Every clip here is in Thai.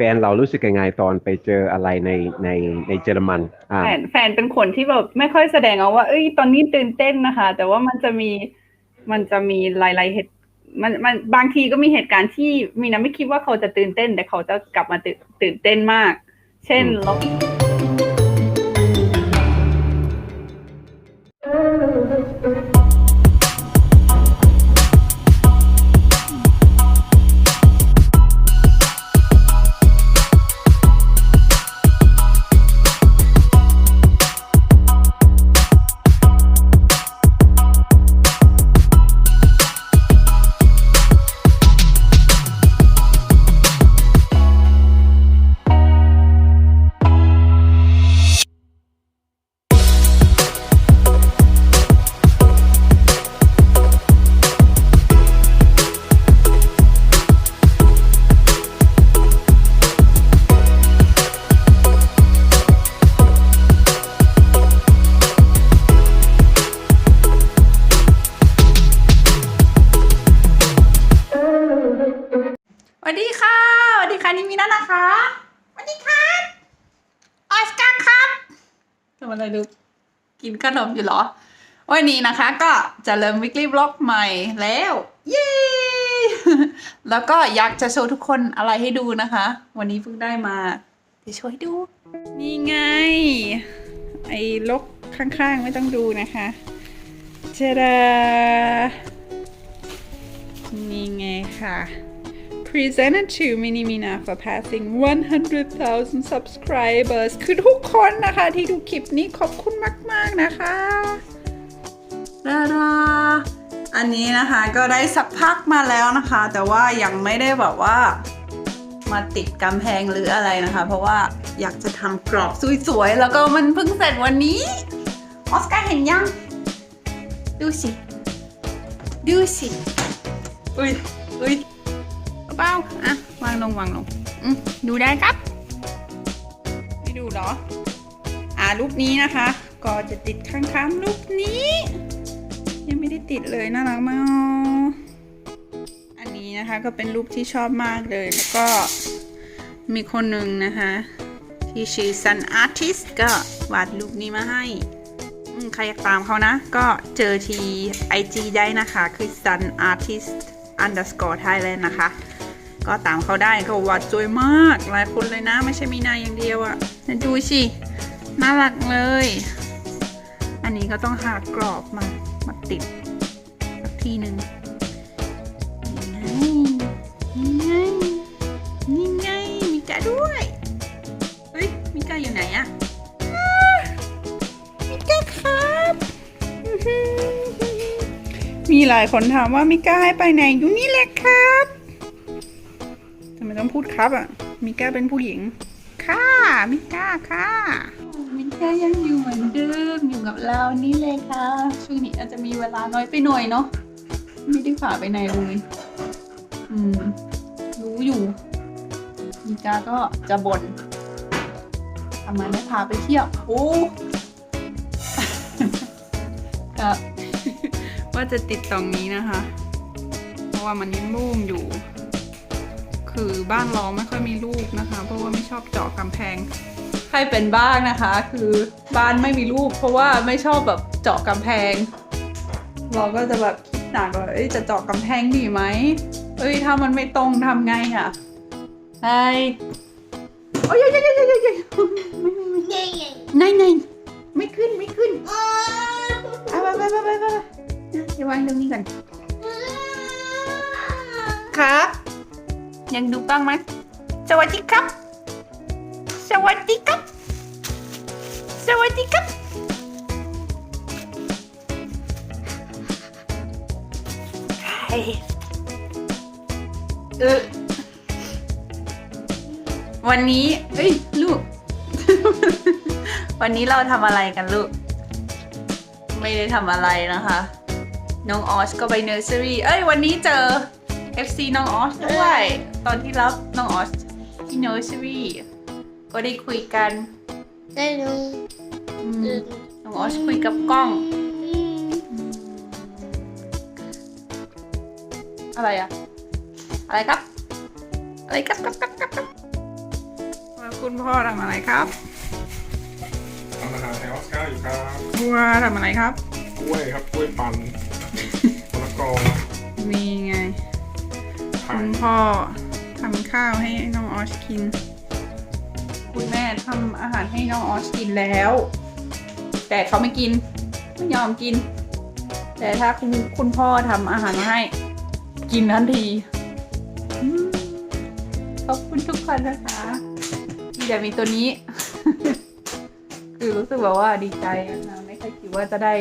ฟนเรารู้สึกยังไงตอนไปเจออะไรในในในเยอรมันอ่าแฟนแฟนเป็นคนที่แบบไม่ค่อยแสดงออกว่า เอ้ยตอนนี้ตื่นเต้นนะคะ แต่ว่ามันจะมีมันจะมีหลายๆเหตุมันมันบางทีก็มีเหตุการณ์ที่มีนะไม่คิดว่าเขาจะตื่นเต้น แต่เขาจะกลับมาตื่นตื่นเต้นมาก เช่นอืมเรา กินขนมอยู่หรอ วันนี้นะคะก็จะเริ่มวิกฤตบล็อกใหม่แล้ว เย้ แล้วก็อยากจะโชว์ทุกคนอะไรให้ดูนะคะ วันนี้เพิ่งได้มาเดี๋ยวโชว์ให้ดู นี่ไง ไอ้ลกข้างๆไม่ต้องดูนะคะเจดานี่ไงค่ะ presented to Mini Mina for passing 100,000 subscribers คือทุกคนนะคะที่ดูคลิปนี้ขอบคุณมาก ๆ นะคะดาดาอันนี้นะคะก็ได้สักพักมาแล้วนะคะ แต่ว่ายังไม่ได้แบบว่ามาติดกำแพงหรืออะไรนะคะ เพราะว่าอยากจะทำกรอบสวยๆ แล้วก็มันเพิ่งเสร็จวันนี้ ออสการ์เห็นยัง ดูสิ ดูสิ อุ้ยอุ้ย เปล่าอะวางลงวางลงอืมดูได้ครับ ไม่ดูเหรอ อ่ารูปนี้นะคะ ก็จะติดข้างๆรูปนี้ ยังไม่ได้ติดเลยน่ารักมากอันนี้นะคะก็เป็นรูปที่ชอบมากเลยแล้วก็มีคนหนึ่งนะคะ ที่ชื่อ Sun Artist ก็วาดรูปนี้มาให้ใครอยากตามเขานะ ก็เจอที IG ได้นะคะ คือ Sun Artist underscore Thailand นะคะ ก็ตามเขาได้เขาวาดสวยมาก หลายคนเลยนะ ไม่ใช่มีนายอย่างเดียวอะ่ะดูสิน่ารักเลย อันนี้ก็ต้องหากรอบมามาติดทีหนึ่งนี่ไงนี่ไงนี่ไงมีกาด้วยเฮ้ยมีกาอยู่ไหนอะมีกาครับ มีหลายคนถามว่ามิก้าให้ไปไหนอยู่นี่แหละครับ ต้องพูดครับอะ มิก้าเป็นผู้หญิง ค่ะ มิก้าค่ะ มิก้ายังอยู่เหมือนเดิมอยู่กับเรานี่เลยค่ะ ช่วงนี้อาจจะมีเวลาน้อยไปหน่อยเนาะ ไม่ได้พาไปไหนเลย อืม รู้อยู่ มิก้าก็จะบ่นทำไมไม่พาไปเที่ยว โอ้ก็ว่าจะติดตรงนี้นะคะ เพราะว่ามันยังรุ่มอยู่ คือบ้านเราไม่ค่อยมีลูกนะคะ เพราะว่าไม่ชอบเจาะกำแพงใครเป็นบ้างนะคะ คือบ้านไม่มีลูก เพราะว่าไม่ชอบแบบเจาะกำแพง เราก็จะแบบคิดหนักว่าเอ้ยจะเจาะกำแพงดีไหมเอ้ยถ้ามันไม่ตรงทำไงอะ่ะไอ้โอ้ยยยยยยยไม่ไม่ไม่ไหนไหนไม่ขึ้นไม่ขึ้นไปไปไปไปไปไปเดี๋ยววางตรงนี้ก่อนครับ ยังดูบ้างไหมสวัสดีครับ สวัสดีครับ สวัสดีครับ เออวันนี้ เอ้ย ลูก วันนี้เราทำอะไรกันลูก ไม่ได้ทำอะไรนะคะ น้องออสก็ไปเนอร์เซอรี่ เอ้ย วันนี้เจอ FC น้องออสด้วย ตอนที่รับน้องออสที่เนอร์เซอรี่ก็ได้คุยกันได้ดูอืมน้องออสคุยกับกล้อง อะไรอะอะไรครับ อะไรครับครับครับครับครับคุณพ่อทำอะไรครับทำอาหารให้ออสการ์อยู่ครับวัวทำอะไรครับกล้วยครับกล้วยปั่นมะละกอมีไงไข่คุณพ่อ ทำข้าวให้น้องออชกิน คุณแม่ทำอาหารให้น้องออชกินแล้ว แต่เขาไม่กิน ไม่ยอมกิน แต่ถ้าคุณคุณพ่อทำอาหารมาให้ กินทันทีขอบคุณทุกคนนะคะที่ได้มีตัวนี้ คือรู้สึกแบบว่าดีใจนะไม่เคยคิดว่าจะได้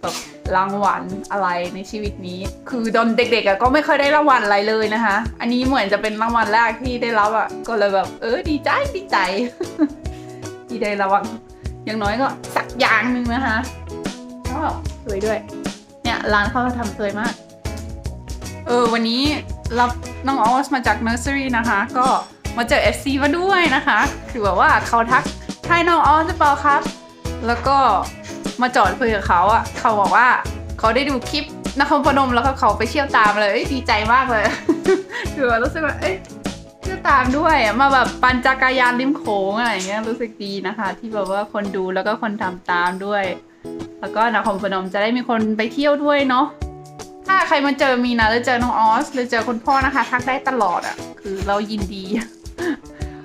แบบ รางวัลอะไรในชีวิตนี้ คือตอนเด็กๆก็ไม่เคยได้รางวัลอะไรเลยนะคะ อันนี้เหมือนจะเป็นรางวัลแรกที่ได้รับอะก็เลยแบบ เออดีใจดีใจ ที่ได้รางวัลอย่างน้อยก็สักอย่างหนึ่งนะคะก็สวยด้วย เนี่ยร้านเขาทำสวยมาก เออวันนี้รับน้องออสมาจากเนอร์เซอรี่นะคะ ก็มาเจอ FC มาด้วยนะคะ คือแบบว่าเขาทักใช่น้องออสหรือเปล่าครับ แล้วก็ มาจอดคุยกับเขาอะเขาบอกว่าเขาได้ดูคลิปนครพนมแล้วก็เขาไปเที่ยวตามเลยเอ้ยดีใจมากเลย คือว่ารู้สึกว่าเอ้ยเที่ยวตามด้วยอะมาแบบปั่นจักรยานริมโขงอะไรอย่างเงี้ยรู้สึกดีนะคะ ที่แบบว่าคนดูแล้วก็คนทำตามด้วย แล้วก็นครพนมจะได้มีคนไปเที่ยวด้วยเนาะถ้าใครมาเจอมีนะหรือเจอน้องออสหรือเจอคุณพ่อนะคะทักได้ตลอดอะ่ะคือเรายินดี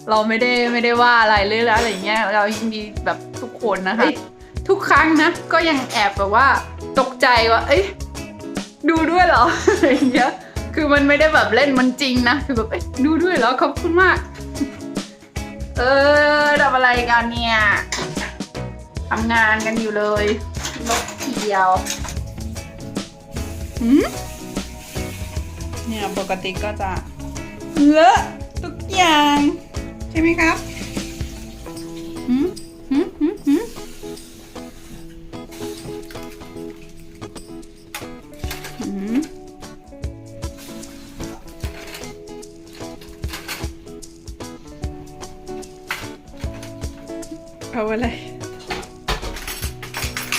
เราไม่ได้ไม่ได้ว่าอะไรเลยแล้วอะไรเงี้ยเรายินดีแบบทุกคนนะคะ ทุกครั้งนะ ก็ยังแอบแบบว่าตกใจว่า เอ้ยดูด้วยเหรออะไรเงี้ยคือมันไม่ได้แบบเล่นมันจริงนะ คือแบบเอ้ยดูด้วยเหรอขอบคุณมาก เออทำอะไรกันเนี่ยทำงานกันอยู่เลยนกเขียวหืมเนี่ยปกติก็จะเลอะทุกอย่าง ใช่ไหมครับ เอาอะไร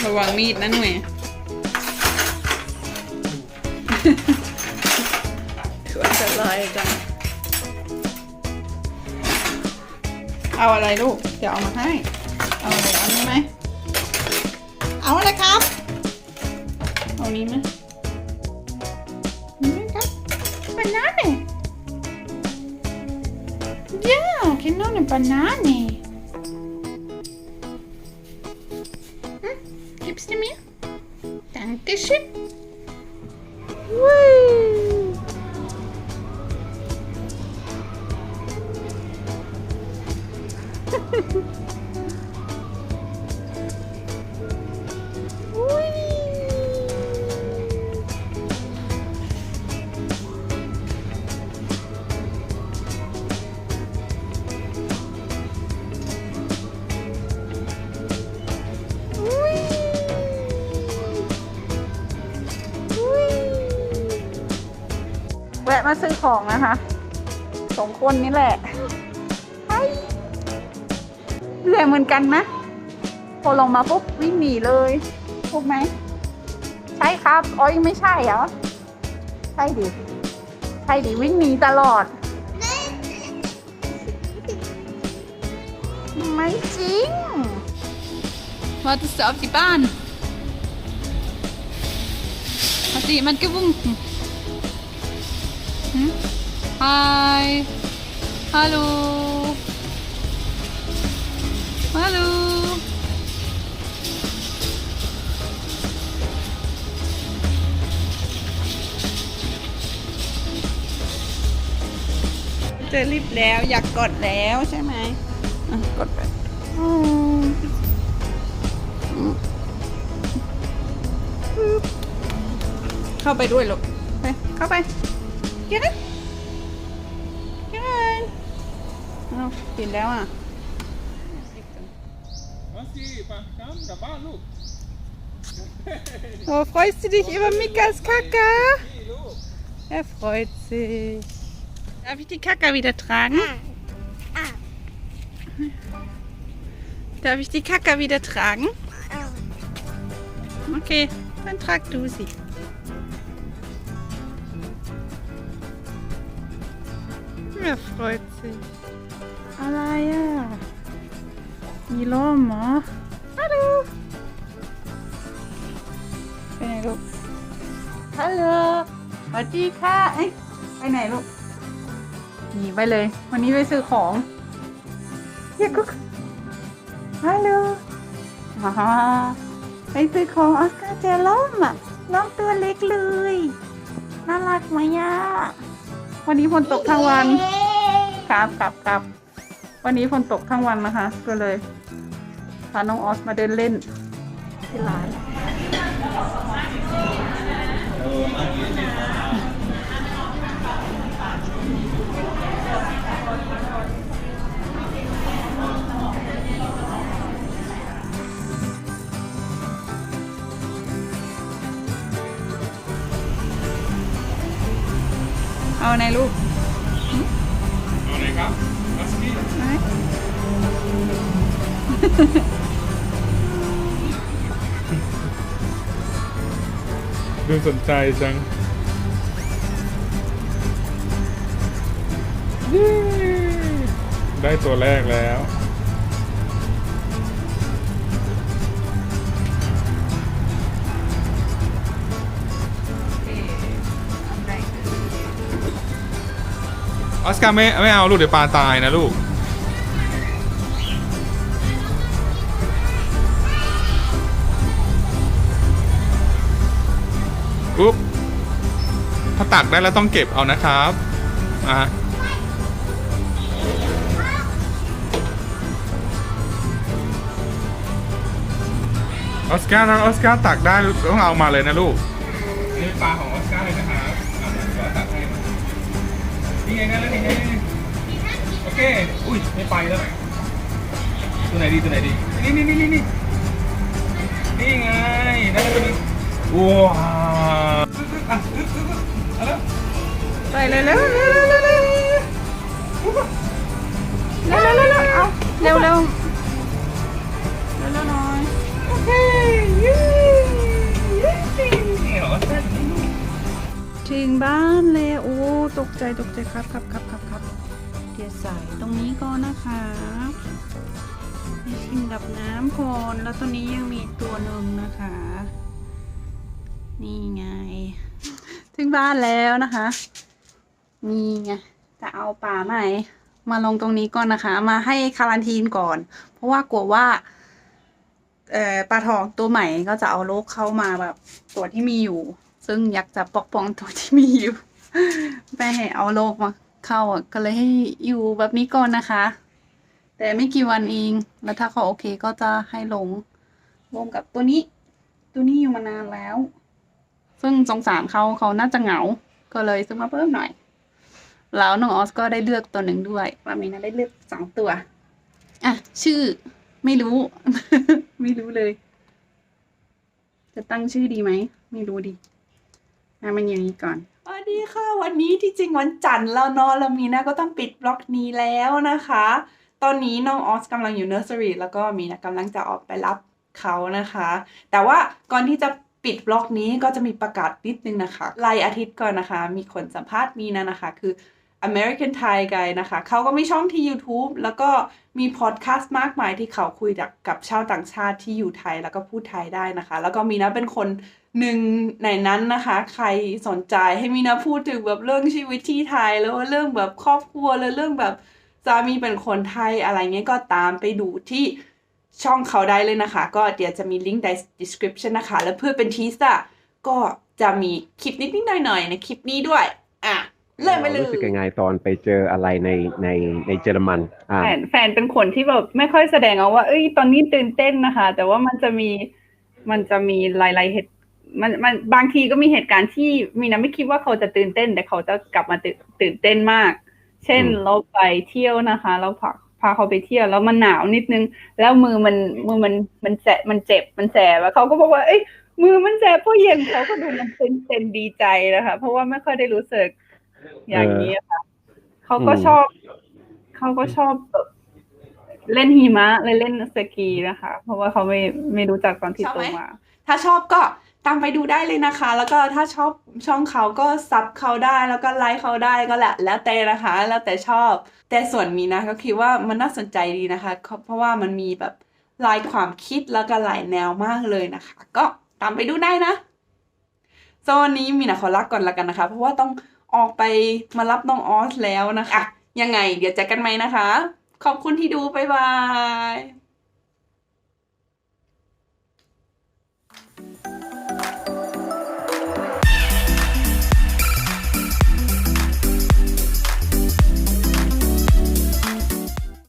ระวังมีดนะหน่วยถือว่าจะลอยกันเอาอะไรลูก เดี๋ยวเอามาให้ เอาอะไรเอานี้ไหม เอาอะไรครับ เอานี้ไหมนี่ไหมครับ banane ja genau eine Banane du mir Dankeschön Woo. มาซื้อของนะคะสองคนนี่แหละเหนื่อยเหมือนกันนะ พอลงมาปุ๊บวิ่งหนีเลยถูกไหม ใช่ครับอ๋อยไม่ใช่เหรอ ใช่ดิ ใช่ดิวิ่งหนีตลอด ไม่จริง Wartest du auf die Bahn? Hat dir jemand gewunken? Hm? Hi. Hallo. Hallo. เจอรีบแล้วอยากกดแล้วใช่ไหมกดไปเข้าไปด้วยลูกไปเข้าไป เ get it get it อ้าวปิดแล้วอะมาสิไปกันกลับบ้านลูก Oh, freust du dich über Mikas Kacke? นี่ลูก Er freut sich. Darf ich die Kacke wieder tragen? Darf ich die Kacke wieder tragen? Okay, dann trag du sie. Er freut sich. Alaya. มีล่มเหรอฮัลโหลไปไหนลูกฮัลโหลสวัสดีค่ะ เอ้ยไปไหนลูก หนีไปเลย วันนี้ไปซื้อของเฮียกุ๊กฮัลโหลฮ่าฮ่าไปซื้อของออสการ์เจอล่มอะล่มตัวเล็กเลย น่ารักไหมอะ วันนี้ฝนตกทั้งวันครับครับครับวันนี้ฝนตกทั้งวันนะคะ ก็เลยพาน้องออสมาเดินเล่นที่ร้าน สนใจจังเย้ได้ตัวแรกแล้ว ออสการ์ไม่ไม่เอาลูกเดี๋ยวปลาตายนะลูก อุ๊บถ้าตักได้แล้วต้องเก็บเอานะครับอะออสการ์นะออสการ์ตักได้ต้องเอามาเลยนะลูกนี่ปลาของออสการ์เลยนะครับเอาเดี๋ยวตักให้นี่ไงนั่นแล้วนี่ไงนี่โอเค อุ้ยไม่ไปแล้วตัวไหนดีตัวไหนดี นี่นี่นี่นี่นี่ไงนั่นแล้วตัวนี้ว้าว เอาแล้วไปเลยเร็วเร็วเร็วเร็วเร็วเร็วเร็วเร็วเร็วเอาเร็วเร็วเร็วเร็วหน่อยโอเคย้เย้นี่เหรอถึงบ้านแล้วโอ้ตกใจตกใจครับครับครับครับครับเดี๋ยวใส่ตรงนี้ก่อนนะคะให้ชิมกับน้ำก่อนแล้วตัวนี้ยังมีตัวหนึ่งนะคะ นี่ไง ถึงบ้านแล้วนะคะนี่ไงจะเอาปลาไหมมาลงตรงนี้ก่อนนะคะ มาให้คารันทีนก่อน เพราะว่ากลัวว่าปลาทองตัวใหม่ก็จะเอาโรคเข้ามาแบบตัวที่มีอยู่ ซึ่งอยากจะปกป้องตัวที่มีอยู่ไม่ให้เอาโรคมาเข้าอะก็เลยให้อยู่แบบนี้ก่อนนะคะ แต่ไม่กี่วันเองแล้วถ้าเขาโอเคก็จะให้ลงรวมกับตัวนี้ ตัวนี้อยู่มานานแล้ว ซึ่งสงสารเขาเขาน่าจะเหงา ก็เลยซื้อมาเพิ่มหน่อย แล้วน้องออสก็ได้เลือกตัวหนึ่งด้วยว่ามีนะได้เลือกสองตัว อะ ชื่อ ไม่รู้ ไม่รู้เลย จะตั้งชื่อดีไหม ไม่รู้ดินะมันอย่างนี้ก่อนสวัสดีค่ะ วันนี้ที่จริงวันจันทร์แล้วเนอะแล้วมีนะก็ต้องปิดบล็อกนี้แล้วนะคะ ตอนนี้น้องออสกำลังอยู่เนอร์เซอรี่แล้วก็มีนะกำลังจะออกไปรับเขานะคะ แต่ว่าก่อนที่จะ ปิดบล็อกนี้ก็จะมีประกาศนิดนึงนะคะรายอาทิตย์ก่อนนะคะ มีคนสัมภาษณ์มีนะนะคะ คือ American Thai Guy นะคะ เขาก็มีช่องที่ YouTube แล้วก็มีพอดแคสต์มากมายที่เขาคุยกับกับชาวต่างชาติที่อยู่ไทยแล้วก็พูดไทยได้นะคะ แล้วก็มีนะเป็นคนหนึ่งในนั้นนะคะ ใครสนใจให้มีนะพูดถึงแบบเรื่องชีวิตที่ไทย แล้วก็เรื่องแบบครอบครัวแล้วเรื่องแบบสามีเป็นคนไทยอะไรเงี้ยก็ตามไปดูที่ ช่องเขาได้เลยนะคะ ก็เดี๋ยวจะมีลิงก์ใน description นะคะ แล้วเพื่อเป็นทีสอะก็จะมีคลิปนิดๆหน่อยๆในคลิปนี้ด้วย อะเริ่มไปเลยรู้สึกยังไงตอนไปเจออะไรในในในเยอรมันอ่าแฟนแฟนเป็นคนที่แบบไม่ค่อยแสดงออกว่า เอ้ยตอนนี้ตื่นเต้นนะคะ แต่ว่ามันจะมีมันจะมีหลายๆเหตุมันมันบางทีก็มีเหตุการณ์ที่มีนะไม่คิดว่าเขาจะตื่นเต้น แต่เขาจะกลับมาตื่นตื่นเต้นมาก เช่นอืมเราไปเที่ยวนะคะ เราพา พาเขาไปเที่ยวแล้วมันหนาวนิดนึง แล้วมือมันมือมันมันแสบมันเจ็บมันแสบแล้วเขาก็บอกว่าเอ้ยมือมันแสบเพราะเย็นเขาก็ดูมันเป็นเป็นดีใจนะคะเพราะว่าไม่ค่อยได้รู้สึกอย่างนี้ค่ะเขาก็ชอบเขาก็ชอบแบบเล่นหิมะเลยเล่นสกีนะคะ เพราะว่าเขาไม่ไม่รู้จักตอนที่ชอบโตไหมมาถ้าชอบก็ตามไปดูได้เลยนะคะ แล้วก็ถ้าชอบช่องเขาก็ซับเขาได้แล้วก็ไลค์เขาได้ก็แหละ แล้วแต่นะคะ แล้วแต่ชอบ แต่ส่วนมีนะก็คิดว่ามันน่าสนใจดีนะคะ เพราะว่ามันมีแบบลายความคิดแล้วก็หลายแนวมากเลยนะคะ ก็ตามไปดูได้นะโซนนี้มีนะขอลาก่อนละกันนะคะ เพราะว่าต้องออกไปมารับน้องออสแล้วนะคะ ยังไงเดี๋ยวเจอกันไหมนะคะ ขอบคุณที่ดู บ๊ายบาย